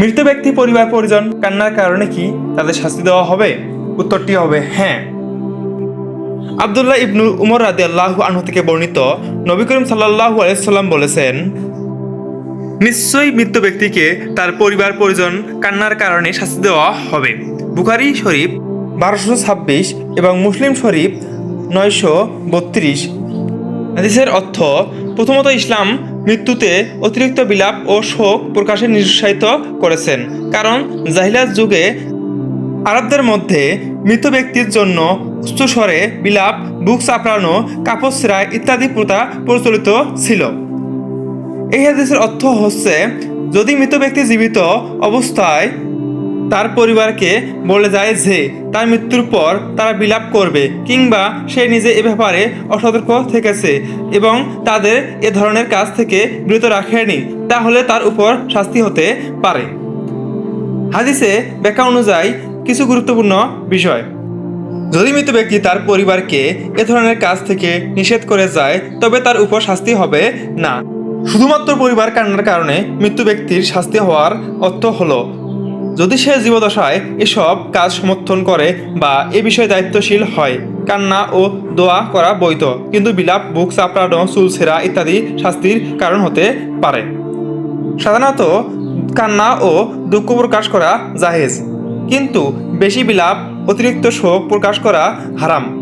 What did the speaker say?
মৃত ব্যক্তি পরিবার পরিজন কান্নার কারণে কি তাদের শাস্তি দেওয়া হবে? উত্তরটি হবে হ্যাঁ। আবদুল্লাহ ইবনু উমর রাদি আল্লাহ আনহু থেকে বর্ণিত নবী করিম সাল্লাহ আলাইসাল্লাম বলেছেন, নিশ্চয়ই মৃত ব্যক্তিকে তার পরিবার পরিজন কান্নার কারণে শাস্তি দেওয়া হবে। বুখারি শরীফ বারোশো ছাব্বিশ এবং মুসলিম শরীফ নয়শো বত্রিশ। হাদিসের অর্থ, প্রথমত ইসলাম মৃত্যুতে অতিরিক্ত বিলাপ ও শোক প্রকাশে নিরুৎসাহিত করেছেন। কারণ জাহিলার যুগে আরবদের মধ্যে মৃত ব্যক্তির জন্য উচ্চস্বরে বিলাপ, বুক চাপড়ানো, কাপড় ছেঁড়া ইত্যাদি প্রথা প্রচলিত ছিল। এই হাদিসের অর্থ হচ্ছে, যদি মৃত ব্যক্তি জীবিত অবস্থায় তার পরিবারকে বলে যায় যে, তার মৃত্যুর পর তারা বিলাপ করবে কিংবা সে নিজে এ ব্যাপারে অসতর্ক থেকেছে এবং তাদের এ ধরনের কাজ থেকে বিরত রাখেনি, তাহলে তার উপর শাস্তি হতে পারে। হাদিসে ব্যাখ্যা অনুযায়ী কিছু গুরুত্বপূর্ণ বিষয়। যদি মৃত ব্যক্তি তার পরিবারকে এ ধরনের কাজ থেকে নিষেধ করে যায়, তবে তার উপর শাস্তি হবে না। শুধুমাত্র পরিবার কান্নার কারণে মৃত্যু ব্যক্তির শাস্তি হওয়ার অর্থ হলো যদি সে জীবদশায় এসব কাজ সমর্থন করে বা এ বিষয়ে দায়িত্বশীল হয়, কান্না ও দোয়া করা বৈধ। কিন্তু বিলাপ, বুক চাপড়ানো চুল ছেঁড়া ইত্যাদি শাস্তির কারণ হতে পারে। সাধারণত কান্না ও দুঃখ প্রকাশ করা জাহেজ কিন্তু বেশি বিলাপ, অতিরিক্ত শোক প্রকাশ করা হারাম।